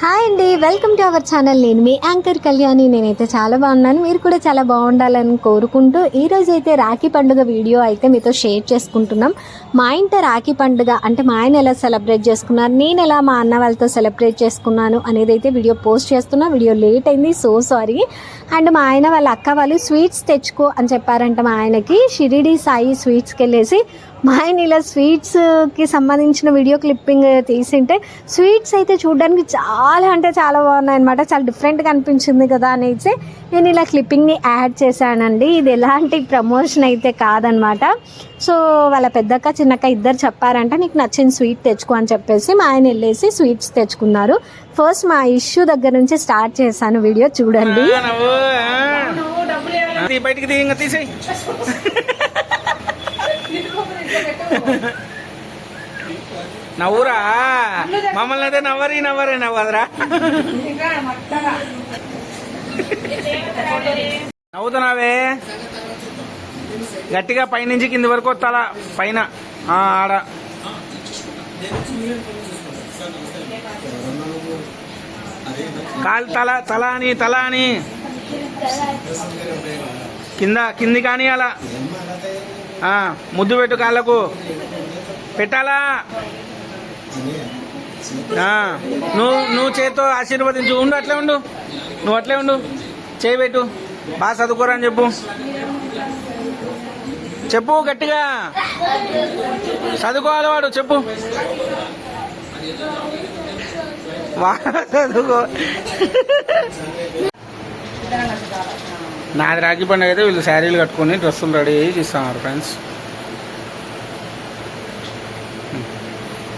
Hi అండి welcome to our channel. నేను మీ anchor Kalyani. నేనైతే చాలా బాగున్నాను. మీరు కూడా చాలా బాగుండాలని కోరుకుంటూ ఈరోజు అయితే రాఖీ పండుగ వీడియో అయితే మీతో షేర్ చేసుకుంటున్నాం. మా ఇంట రాఖీ పండుగ అంటే మా ఆయన ఎలా సెలబ్రేట్ చేసుకున్నారు నేను ఎలా మా అన్న వాళ్ళతో సెలబ్రేట్ చేసుకున్నాను అనేది అయితే వీడియో పోస్ట్ చేస్తున్నా. వీడియో లేట్ అయింది సో సారీ. అండ్ మా ఆయన వాళ్ళ అక్క వాళ్ళు స్వీట్స్ తెచ్చుకో అని చెప్పారంట మా ఆయనకి. షిరిడి సాయి స్వీట్స్కి వెళ్ళేసి మా ఆయన ఇలా స్వీట్స్కి సంబంధించిన వీడియో క్లిప్పింగ్ తీసింటే స్వీట్స్ అయితే చూడడానికి చాలా అంటే చాలా బాగున్నాయి అనమాట చాలా డిఫరెంట్గా అనిపించింది కదా అనేసి నేను ఇలా క్లిప్పింగ్ని యాడ్ చేశానండి. ఇది ఎలాంటి ప్రమోషన్ అయితే కాదనమాట సో వాళ్ళ పెద్దక్క చిన్నక్క ఇద్దరు చెప్పారంట నీకు నచ్చిన స్వీట్ తెచ్చుకో అని చెప్పేసి మా ఆయన వెళ్ళేసి స్వీట్స్ తెచ్చుకున్నారు. ఫస్ట్ మా ఇష్యూ దగ్గర నుంచి స్టార్ట్ చేశాను వీడియో చూడండి. బయటికి తీసేయి. నవ్వురా? మమ్మల్ని అయితే నవ్వరి నవ్వరే నవ్వదురా. నవ్వుతున్నావే? గట్టిగా పైనుంచి కింది వరకు తల పైన. ఆడ. కాలు తల తల అని తల అని కింద కింది కానీ అలా ముద్దు పెట్టు కాళ్ళకు. పెట్టాలా? నువ్వు నువ్వు చేతితో ఆశీర్వదించు. ఉండు అట్లే ఉండు. నువ్వు అట్లే ఉండు. చేయి పెట్టు. బాగా చదువుకోరా అని చెప్పు. చెప్పు గట్టిగా. చదువుకోవాలి వాడు చెప్పు. చదువుకో. నాది రాఖీ పండుగ అయితే వీళ్ళు శారీలు కట్టుకొని డ్రెస్సులు రెడీ చేసి ఇస్తున్నారు friends.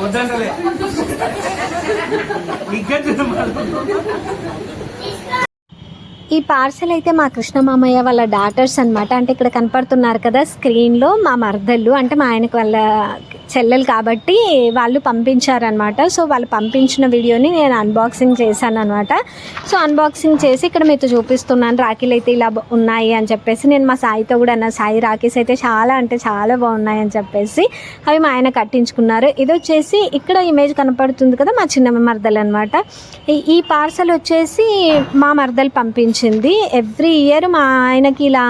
వద్దంటలే ఈ పార్సల్ అయితే మా కృష్ణ మామయ్య వాళ్ళ డాటర్స్ అన్నమాట. అంటే ఇక్కడ కనపడుతున్నారు కదా స్క్రీన్లో మా మర్దళ్ళు అంటే మా ఆయనకు వాళ్ళ చెల్లెలు కాబట్టి వాళ్ళు పంపించారనమాట సో వాళ్ళు పంపించిన వీడియోని నేను అన్బాక్సింగ్ చేశాను అనమాట సో అన్బాక్సింగ్ చేసి ఇక్కడ మీతో చూపిస్తున్నాను. రాఖీలు అయితే ఇలా ఉన్నాయి అని చెప్పేసి నేను మా సాయితో కూడా అన్న సాయి రాఖీస్ అయితే చాలా అంటే చాలా బాగున్నాయి అని చెప్పేసి అవి మా ఆయన కట్టించుకున్నారు. ఇది వచ్చేసి ఇక్కడ ఇమేజ్ కనపడుతుంది కదా మా చిన్న మరదలు అనమాట ఈ పార్సల్ వచ్చేసి మా మరదలు పంపించింది. ఎవ్రీ ఇయర్ మా ఆయనకి ఇలా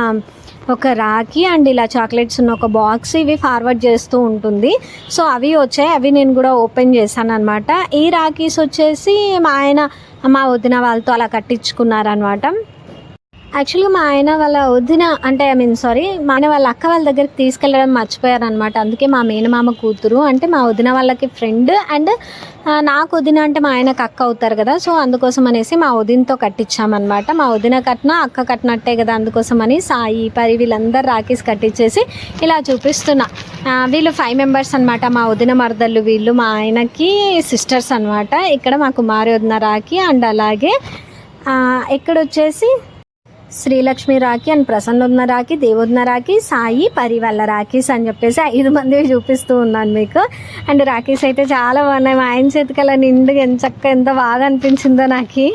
ఒక రాఖీ అండ్ ఇలా చాక్లెట్స్ ఉన్న ఒక బాక్స్ ఇవి ఫార్వర్డ్ చేస్తూ ఉంటుంది. సో అవి వచ్చాయి. అవి నేను కూడా ఓపెన్ చేశాను అనమాట ఈ రాఖీస్ వచ్చేసి మా ఆయన మా వదిన వాళ్ళతో అలా కట్టించుకున్నారనమాట యాక్చువల్గా మా ఆయన వాళ్ళ వదిన అంటే ఐ మీన్ సారీ మా ఆయన వాళ్ళ అక్క వాళ్ళ దగ్గరికి తీసుకెళ్ళడం మర్చిపోయారు అనమాట అందుకే మా మేనమామ కూతురు అంటే మా వదిన వాళ్ళకి ఫ్రెండ్ అండ్ నాకు వదిన అంటే మా ఆయనకు అక్క అవుతారు కదా సో అందుకోసం అనేసి మా వదినతో కట్టించామన్నమాట. మా వదిన కట్టిన అక్క కట్టినట్టే కదా అందుకోసం అని సాయి పరి వీళ్ళందరూ రాఖీస్ కట్టించేసి ఇలా చూపిస్తున్నా. వీళ్ళు ఫైవ్ మెంబర్స్ అనమాట మా వదిన మరదళ్ళు వీళ్ళు మా ఆయనకి సిస్టర్స్ అనమాట ఇక్కడ మా కుమారి వదిన రాకి అండ్ అలాగే ఇక్కడ వచ్చేసి శ్రీలక్ష్మి రాఖీ అండ్ ప్రసన్న ఉన్న రాఖీ దేవోద్న రాఖీ సాయి పరివల్ల రాఖీస్ అని చెప్పేసి ఐదు మంది చూపిస్తూ ఉన్నాను మీకు. అండ్ రాఖీస్ అయితే చాలా బాగున్నాయి. మా ఆయన చేతికి అలా నిండుగా ఎంత చక్క ఎంత బాగా అనిపించిందో నాకు.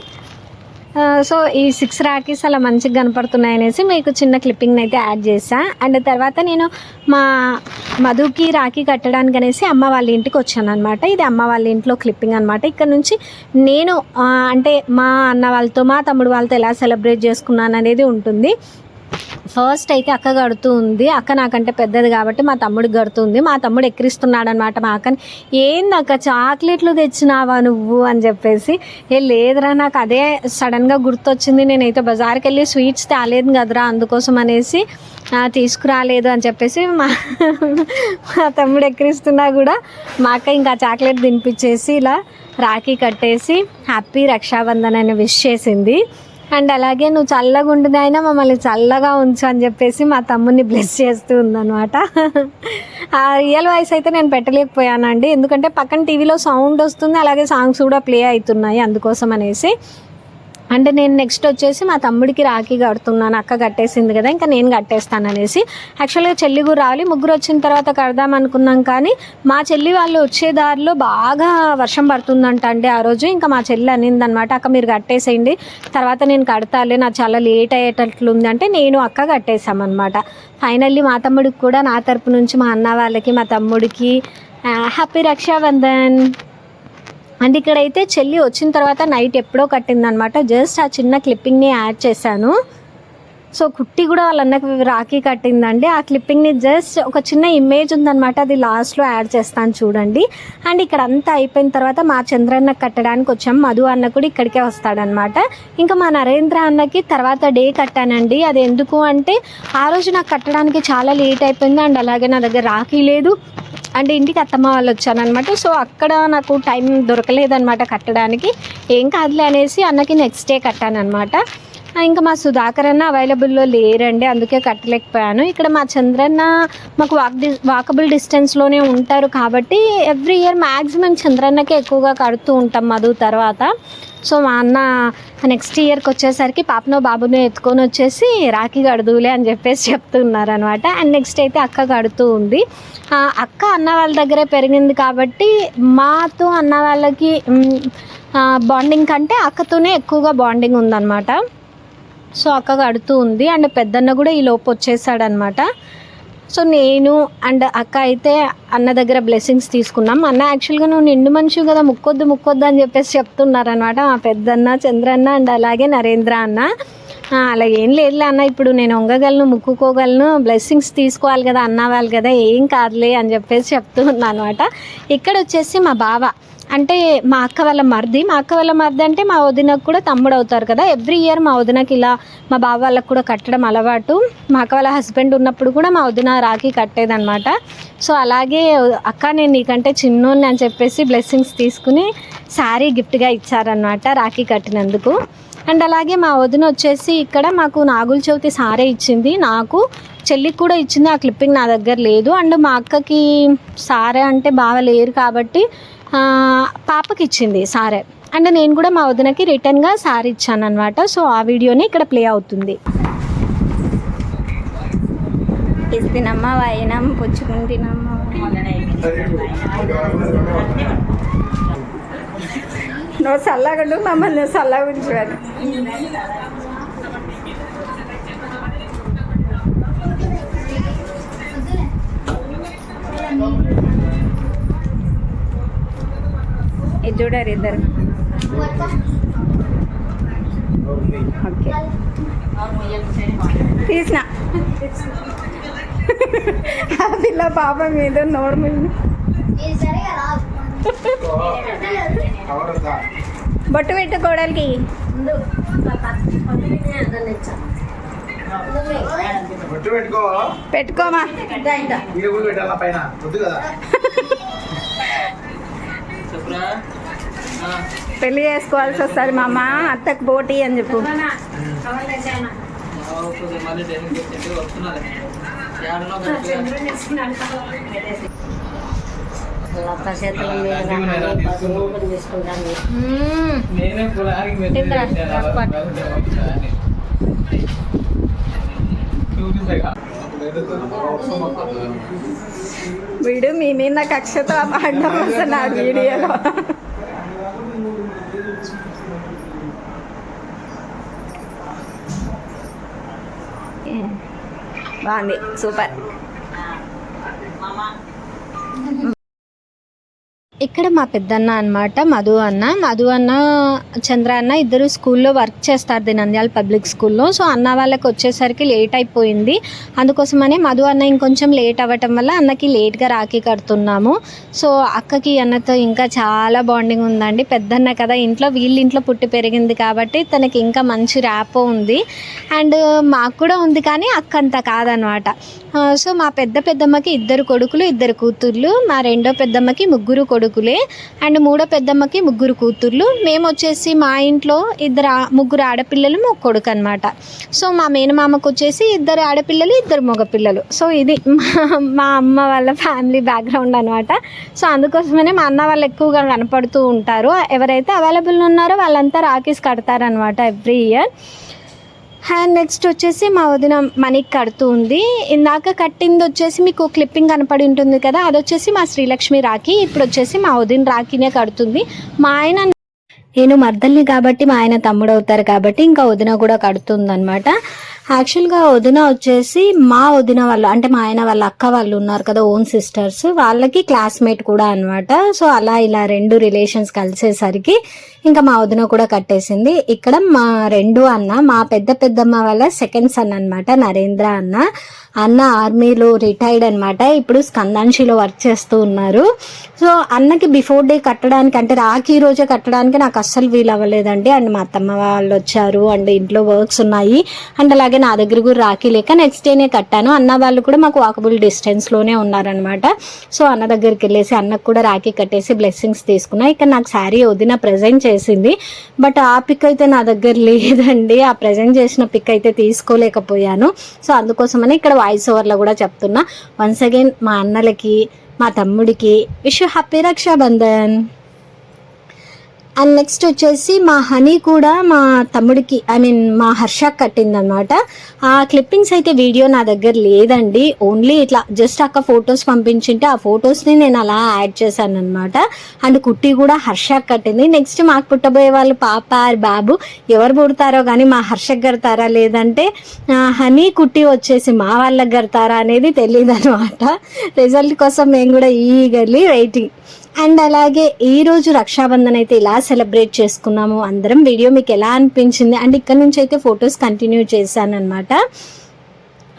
సో ఈ సిక్స్ రాఖీస్ అలా మంచిగా కనపడుతున్నాయి అనేసి మీకు చిన్న క్లిప్పింగ్ అయితే యాడ్ చేసా అండ్ తర్వాత నేను మా మధుకి రాఖీ కట్టడానికి అనేసి అమ్మ వాళ్ళ ఇంటికి వచ్చాను అనమాట ఇది అమ్మ వాళ్ళ ఇంట్లో క్లిప్పింగ్ అనమాట ఇక్కడ నుంచి నేను అంటే మా అన్న వాళ్ళతో మా తమ్ముడు వాళ్ళతో ఎలా సెలబ్రేట్ చేసుకున్నాను అనేది ఉంటుంది. ఫస్ట్ అయితే అక్క కడుతూ ఉంది. అక్క నాకంటే పెద్దది కాబట్టి మా తమ్ముడికి కడుతుంది మా తమ్ముడు ఎక్కిరిస్తున్నాడు అనమాట మా అక్కని. ఏంది అక్క చాక్లెట్లు తెచ్చినావా నువ్వు? అని చెప్పేసి ఏ లేదురా నాకు అదే సడన్గా గుర్తొచ్చింది. నేనైతే బజార్కి వెళ్ళి స్వీట్స్ తేలేదు కదరా అందుకోసం అనేసి తీసుకురాలేదు అని చెప్పేసి మా మా తమ్ముడు ఎక్కిరిస్తున్నా కూడా మా అక్క ఇంకా చాక్లెట్ తినిపించేసి ఇలా రాఖీ కట్టేసి హ్యాపీ రక్షాబంధన్ అని విష్ చేసింది. అండ్ అలాగే నువ్వు చల్లగా ఉంటుంది అయినా మమ్మల్ని చల్లగా ఉంచు అని చెప్పేసి మా తమ్ముడిని బ్లెస్ చేస్తూ ఉందన్నమాట. ఆ రియల్ వాయిస్ అయితే నేను పెట్టలేకపోయానండి. ఎందుకంటే పక్కన టీవీలో సౌండ్ వస్తుంది అలాగే సాంగ్స్ కూడా ప్లే అవుతున్నాయి అందుకోసం అనేసి. అంటే నేను నెక్స్ట్ వచ్చేసి మా తమ్ముడికి రాఖీ కడుతున్నాను అక్క కట్టేసింది కదా ఇంకా నేను కట్టేస్తాను అనేసి. యాక్చువల్గా చెల్లి కూడా రావాలి ముగ్గురు వచ్చిన తర్వాత కడదాం అనుకున్నాం కానీ మా చెల్లి వాళ్ళు వచ్చే దారిలో బాగా వర్షం పడుతుందంట అండి ఆ రోజు. ఇంకా మా చెల్లి అనింది అనమాట అక్క మీరు కట్టేసేయండి తర్వాత నేను కడతాలే నాకు చాలా లేట్ అయ్యేటట్లుంది. అంటే నేను అక్క కట్టేసామన్నమాట ఫైనల్లీ మా తమ్ముడికి కూడా నా తరపు నుంచి మా అన్న వాళ్ళకి మా తమ్ముడికి హ్యాపీ రక్షాబంధన్. అండ్ ఇక్కడైతే చెల్లి వచ్చిన తర్వాత నైట్ ఎప్పుడో కట్టిందనమాట. జస్ట్ ఆ చిన్న క్లిప్పింగ్ని యాడ్ చేశాను. సో కుట్టి కూడా వాళ్ళ అన్నకి రాఖీ కట్టిందండి. ఆ క్లిప్పింగ్ని జస్ట్ ఒక చిన్న ఇమేజ్ ఉందనమాట. అది లాస్ట్లో యాడ్ చేస్తాను చూడండి. అండ్ ఇక్కడ అంతా అయిపోయిన తర్వాత మా చంద్రన్న కట్టడానికి వచ్చాం. మధు అన్న కూడా ఇక్కడికే వస్తాడనమాట. ఇంకా మా నరేంద్ర అన్నకి తర్వాత డే కట్టానండి. అది ఎందుకు అంటే ఆ రోజు నాకు కట్టడానికి చాలా లేట్ అయిపోయింది. అండ్ అలాగే నా దగ్గర రాఖీ లేదు. అండ్ ఇంటికి అత్తమ్మ వాళ్ళు వచ్చానమాట సో అక్కడ నాకు టైం దొరకలేదనమాట కట్టడానికి. ఏం కాదులే అనేసి అన్నకి నెక్స్ట్ డే కట్టానమాట ఇంకా మా సుధాకర్ అన్న అవైలబుల్లో లేరండి అందుకే కట్టలేకపోయాను. ఇక్కడ మా చంద్రన్న మాకు వాక్ డి వాకబుల్ డిస్టెన్స్లోనే ఉంటారు కాబట్టి ఎవ్రీ ఇయర్ మ్యాక్సిమం చంద్రన్నకే ఎక్కువగా కడుతూ ఉంటాం మధు తర్వాత. సో మా అన్న నెక్స్ట్ ఇయర్కి వచ్చేసరికి పాపనో బాబునో ఎత్తుకొని వచ్చేసి రాఖీ కడుదులే అని చెప్పేసి చెప్తున్నారు అనమాట అండ్ నెక్స్ట్ అయితే అక్క కడుతూ ఉంది. అక్క అన్న వాళ్ళ దగ్గరే పెరిగింది కాబట్టి మాతో అన్న వాళ్ళకి బాండింగ్ కంటే అక్కతోనే ఎక్కువగా బాండింగ్ ఉందన్నమాట. సో అక్క కడుతూ ఉంది. అండ్ పెద్దన్న కూడా ఈ లోపు వచ్చేసాడనమాట. సో నేను అండ్ అక్క అయితే అన్న దగ్గర బ్లెస్సింగ్స్ తీసుకున్నాం. అన్న యాక్చువల్గా నువ్వు నిండు మనిషి కదా ముక్కొద్దు ముక్కొద్దు అని చెప్పేసి చెప్తున్నారనమాట మా పెద్దన్న చంద్రన్న అండ్ అలాగే నరేంద్ర అన్న. అలా ఏం లేదులే అన్న ఇప్పుడు నేను వంగగలను ముక్కుకోగలను బ్లెస్సింగ్స్ తీసుకోవాలి కదా అన్నవాలి కదా ఏం కాదులే అని చెప్పేసి చెప్తూ ఉన్నాను అనమాట ఇక్కడ వచ్చేసి మా బావ. అంటే మా అక్క వాళ్ళ మరిది మా అక్క వాళ్ళ మరిది అంటే మా వదినకు కూడా తమ్ముడు అవుతారు కదా. ఎవ్రీ ఇయర్ మా వదినకి ఇలా మా బావ వాళ్ళకు కూడా కట్టడం అలవాటు. మా అక్క వాళ్ళ హస్బెండ్ ఉన్నప్పుడు కూడా మా వదిన రాఖీ కట్టేదనమాట సో అలాగే అక్క నేను నీకంటే చిన్నోని అని చెప్పేసి బ్లెస్సింగ్స్ తీసుకుని శారీ గిఫ్ట్గా ఇచ్చారనమాట రాఖీ కట్టినందుకు. అండ్ అలాగే మా వదిన వచ్చేసి ఇక్కడ మాకు నాగుల చవితి సారే ఇచ్చింది. నాకు చెల్లికి కూడా ఇచ్చింది. ఆ క్లిప్పింగ్ నా దగ్గర లేదు. అండ్ మా అక్కకి సారే అంటే బాగా లేరు కాబట్టి పాపకి ఇచ్చింది సారే. అండ్ నేను కూడా మా వదినకి రిటర్న్గా సారీ ఇచ్చాను అనమాట సో ఆ వీడియోని ఇక్కడ ప్లే అవుతుంది. ఇస్తినమ్మ వాయినం పుచ్చుకుంటున్నమ్మ నువ్వు చల్లగండు మమ్మల్ని చల్లగా ఇది చూడరు ఇద్దరు. ఓకే. తీసిన. ఆ పిల్ల పాప మీద నోరు మీద బొట్టు పెట్టు కోడలికి. బొట్టు పెట్టుకో పెట్టుకోమా పెట్టాల పైన. వద్దు కదా. పెళ్ళి చేసుకోవాల్సి వస్తుంది మా అమ్మ అత్తకు పోటీ అని చెప్పు. చూపిస్తాగా. వీడు మీ మీద కక్షతో పాడడం వస్తున్నాడు వీడియోలో బాగుంది. సూపర్. ఇక్కడ మా పెద్దన్న అన్నమాట మధు అన్న. మధు అన్న చంద్ర అన్న ఇద్దరు స్కూల్లో వర్క్ చేస్తారు ది నంద్యాల పబ్లిక్ స్కూల్లో. సో అన్న వాళ్ళకి వచ్చేసరికి లేట్ అయిపోయింది. అందుకోసమనే మధు అన్న ఇంకొంచెం లేట్ అవ్వటం వల్ల అన్నకి లేట్గా రాఖీ కడుతున్నాము. సో అక్కకి అన్నతో ఇంకా చాలా బాండింగ్ ఉందండి. పెద్దన్న కదా ఇంట్లో వీళ్ళ ఇంట్లో పుట్టి పెరిగింది కాబట్టి తనకి ఇంకా మంచి ర్యాప్ ఉంది. అండ్ మాకు కూడా ఉంది కానీ అక్క అంత కాదనమాట సో మా పెద్ద పెద్దమ్మకి ఇద్దరు కొడుకులు ఇద్దరు కూతుర్లు. మా రెండో పెద్దమ్మకి ముగ్గురు కొడుకులే. అండ్ మూడో పెద్దమ్మకి ముగ్గురు కూతుర్లు. మేము వచ్చేసి మా ఇంట్లో ఇద్దరు ముగ్గురు ఆడపిల్లలు మా కొడుకు అనమాట సో మా మేనమామకు వచ్చేసి ఇద్దరు ఆడపిల్లలు ఇద్దరు మగపిల్లలు. సో ఇది మా- మా అమ్మ వాళ్ళ ఫ్యామిలీ బ్యాక్గ్రౌండ్ అనమాట సో అందుకోసమనే మా అన్న వాళ్ళు ఎక్కువగా కనపడుతూ ఉంటారు. ఎవరైతే అవైలబుల్ ఉన్నారో వాళ్ళంతా రాఖీస్ కడతారనమాట ఎవ్రీ ఇయర్. అండ్ నెక్స్ట్ వచ్చేసి మా వదిన మనీకి కడుతూ ఉంది. ఇందాక కట్టింది వచ్చేసి మీకు క్లిప్పింగ్ కనపడి ఉంటుంది కదా అది వచ్చేసి మా శ్రీలక్ష్మి రాఖీ ఇప్పుడు వచ్చేసి మా వదిన రాఖీనే కడుతుంది. మా ఆయన నేను మర్దల్ని కాబట్టి మా ఆయన తమ్ముడు అవుతారు కాబట్టి ఇంకా వదిన కూడా కడుతుందనమాట యాక్చువల్గా వదిన వచ్చేసి మా వదిన వాళ్ళు అంటే మా ఆయన వాళ్ళ అక్క వాళ్ళు ఉన్నారు కదా ఓన్ సిస్టర్స్ వాళ్ళకి క్లాస్మేట్ కూడా అన్నమాట. సో అలా ఇలా రెండు రిలేషన్స్ కలిసేసరికి ఇంకా మా వదిన కూడా కట్టేసింది. ఇక్కడ మా రెండు అన్న మా పెద్ద పెద్దమ్మ వాళ్ళ సెకండ్ సన్ అనమాట నరేంద్ర అన్న. అన్న ఆర్మీలో రిటైర్డ్ అన్నమాట. ఇప్పుడు స్కందాంశిలో వర్క్ చేస్తూ ఉన్నారు. సో అన్నకి బిఫోర్ డే కట్టడానికి అంటే రాఖీ రోజే కట్టడానికి నాకు అస్సలు వీలు అవ్వలేదండి. అండ్ మా అత్తమ్మ వాళ్ళు వచ్చారు. అండ్ ఇంట్లో వర్క్స్ ఉన్నాయి. అండ్ అలాగే నా దగ్గర కూడా రాఖీ లేక నెక్స్ట్ డేనే కట్టాను. అన్న వాళ్ళు కూడా మాకు వాకబుల్ డిస్టెన్స్లోనే ఉన్నారనమాట సో అన్న దగ్గరికి వెళ్ళేసి అన్నకు కూడా రాఖీ కట్టేసి బ్లెస్సింగ్స్ తీసుకున్నా. ఇక్కడ నాకు శారీ వదిన ప్రజెంట్ చేసింది. బట్ ఆ పిక్ అయితే నా దగ్గర లేదండి. ఆ ప్రజెంట్ చేసిన పిక్ అయితే తీసుకోలేకపోయాను. సో అందుకోసమని ఇక్కడ వాయిస్ ఓవర్లో కూడా చెప్తున్నా. వన్స్ అగైన్ మా అన్నలకి మా తమ్ముడికి wish happy Rakshabandhan. And next వచ్చేసి మా హనీ కూడా మా తమ్ముడికి ఐ మీన్ మా హర్ష కట్టిందనమాట ఆ క్లిప్పింగ్స్ అయితే వీడియో నా దగ్గర లేదండి. ఓన్లీ ఇట్లా జస్ట్ అక్క ఫొటోస్ పంపించింటే ఆ ఫొటోస్ని నేను అలా యాడ్ చేశాను అనమాట అండ్ కుట్టి కూడా హర్ష కట్టింది. నెక్స్ట్ మాకు పుట్టబోయే వాళ్ళు పాప బాబు ఎవరు పుడతారో కానీ మా హర్షకు గడతారా లేదంటే హనీ కుట్టి వచ్చేసి మా వాళ్ళకి గడతారా అనేది తెలియదు అనమాట రిజల్ట్ కోసం మేము కూడా ఈగర్లీ వెయిటింగ్ అండ్ అలాగే ఈ రోజు రక్షాబంధన్ అయితే ఇలా సెలబ్రేట్ చేసుకున్నాము. అందరం వీడియో మీకు ఎలా అనిపించింది? అండ్ ఇక్కడ నుంచి అయితే ఫొటోస్ కంటిన్యూ చేశానమాట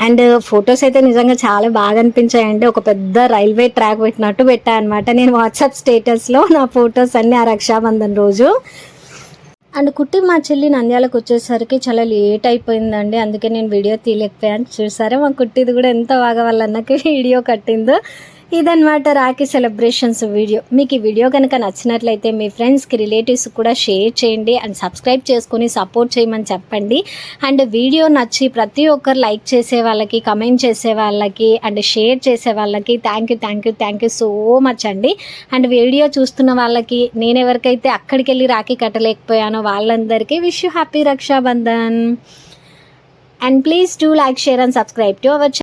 అండ్ ఫొటోస్ అయితే నిజంగా చాలా బాగా అనిపించాయండి. ఒక పెద్ద రైల్వే ట్రాక్ పెట్టినట్టు పెట్టా అనమాట నేను వాట్సాప్ స్టేటస్లో నా ఫొటోస్ అన్ని ఆ రక్షాబంధన్ రోజు. అండ్ కుట్టి మా చెల్లి నంద్యాలకు వచ్చేసరికి చాలా లేట్ అయిపోయిందండి. అందుకే నేను వీడియో తీయలేకపోయాను. చూసారా మా కుట్టిది కూడా ఎంత బాగా వాళ్ళ అన్నకి వీడియో కట్టిందో. ఇదన్నమాట రాఖీ సెలబ్రేషన్స్ వీడియో మీకు ఈ వీడియో కనుక నచ్చినట్లయితే మీ ఫ్రెండ్స్కి రిలేటివ్స్ కూడా షేర్ చేయండి అండ్ సబ్స్క్రైబ్ చేసుకొని సపోర్ట్ చేయమని చెప్పండి. అండ్ వీడియో నచ్చి ప్రతి ఒక్కరు లైక్ చేసే వాళ్ళకి కమెంట్ చేసే వాళ్ళకి అండ్ షేర్ చేసే వాళ్ళకి thank you thank you thank you so much అండి. అండ్ వీడియో చూస్తున్న వాళ్ళకి నేను ఎవరికైతే అక్కడికి వెళ్ళి రాఖీ కట్టలేకపోయానో వాళ్ళందరికీ wish you happy Rakshabandhan. And please do like share and subscribe to our